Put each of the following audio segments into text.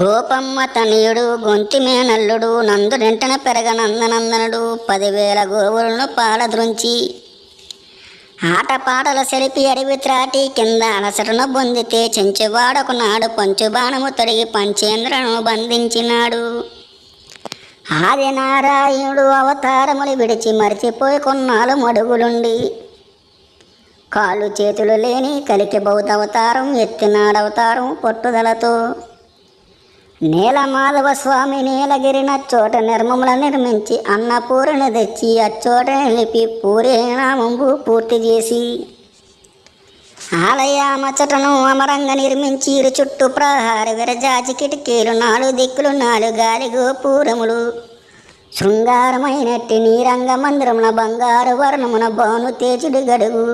గోపమ్మ తనయుడు గొంతి మేనల్లుడు పెరగ పెరగనందనందనుడు పదివేల గోవులను పాలద్రుంచి ఆటపాటల సెలిపి అడవి త్రాటి కింద అలసటను పొందితే చెంచువాడొక నాడు పంచు బాణము తొడిగి పంచేంద్రను బంధించినాడు. ఆదినారాయణుడు అవతారములు విడిచి మరిచిపోయి కొన్నాళ్ళు మడుగులుండి. కాళ్ళు చేతులు లేని కలికి బౌద్ధ అవతారం ఎత్తినాడవతారం పట్టుదలతో నీలమాధవ స్వామి నీలగిరి నచ్చోట నిర్మముల నిర్మించి అన్నపూరణ తెచ్చి అచ్చోట నిలిపి పూరేనామంబు పూర్తి చేసి ఆలయామచటను అమరంగా నిర్మించి ఇరు చుట్టూ ప్రహార విరజాచి కిటికీలు నాలుగు దిక్కులు నాలుగు గాలి గోపురములు. శృంగారమైనట్టి నీరంగ మందిరమున బంగారు వర్ణమున బాను తేజుడి గడుగు.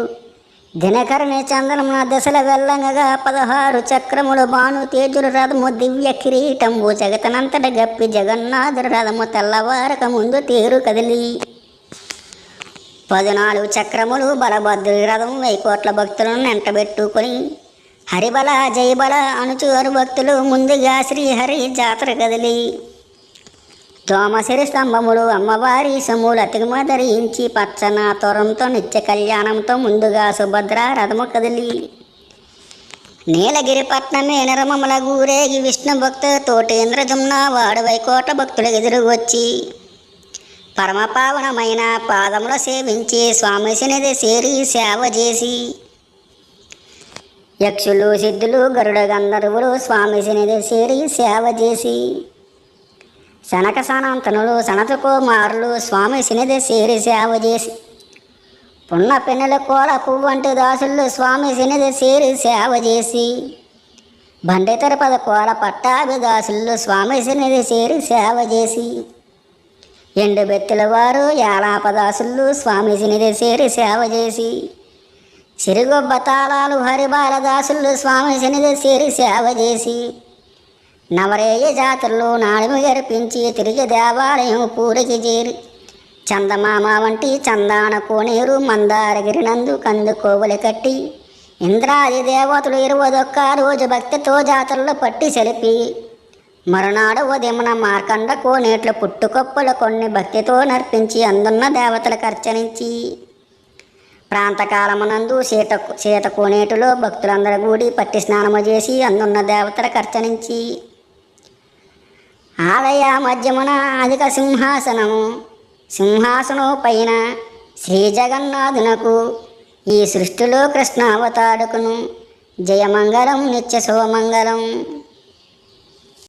దినకరణి చందనమున దశల వెల్లంగగా పదహారు చక్రములు బాను తేజుల రథము దివ్య కిరీటంబు జగతనంతట గప్పి జగన్నాథుడు రథము తెల్లవారక ముందు తేరు కదిలి. పద్నాలుగు చక్రములు బలభద్రుడి రథం వెయ్యి కోట్ల భక్తులను వెంటబెట్టుకొని హరిబల జయబల అనుచు భక్తులు ముందుగా శ్రీహరి జాతర కదిలి. తోమసిరి స్తంభములు అమ్మవారి సొమ్ములు అతికిమ ధరించి పచ్చన తొరంతో నిత్య కళ్యాణంతో ముందుగా సుభద్ర రథము కదిలి. నీలగిరి పట్నమే నిరమముల గూరేగి విష్ణు భక్త తోటేంద్రజుమ్న వాడు వైకోట భక్తులు ఎదురుగొచ్చి పరమపావనమైన పాదముల సేవించి స్వామి సన్నిధి చేరి సేవ చేసి. యక్షులు సిద్ధులు గరుడ గంధర్వులు స్వామి సన్నిధి చేరి సేవ చేసి. శనక సనాంతనులు సనత కుమారులు స్వామి సినిది చేరి సేవ చేసి. పున్న పిన్నెల కోల పువ్వంటి దాసులు స్వామి సినిది చేరి సేవ చేసి. బండి తిరుపద కోల పట్టాభి దాసులు స్వామి సినిది చేరి సేవ చేసి. ఎండు బెత్తుల వారు ఏలాపదాసులు స్వామి సన్నిధి చేరి సేవ చేసి. చిరుగొబ్బ తాళాలు హరిబాలదాసులు స్వామి సన్నిధి చేరి సేవ చేసి. నవరేయ జాతరలో నాడిమి గర్పించి తిరిగి దేవాలయం పూరికి చేరి. చందమామ వంటి చందాన కోనేరు మందారగిరి నందు కందు కట్టి. ఇంద్రాది దేవతలు ఇరవదొక్క రోజు భక్తితో జాతరలో పట్టి సెలిపి. మరునాడు ఉదయమున మార్కండ కోనేట్లు పుట్టుకొప్పులు కొన్ని భక్తితో నర్పించి అందున్న దేవతలకు అర్చనించి. ప్రాంతకాలమునందు సీత సీత కోనేటిలో భక్తులందరూ కూడి పట్టి స్నానము చేసి అందున్న దేవతలకు అర్చనించి. ఆలయ మధ్యమున అధిక సింహాసనము. సింహాసనం పైన శ్రీ జగన్నాథునకు ఈ సృష్టిలో కృష్ణావతారకును జయమంగళం నిత్య శుభమంగళం.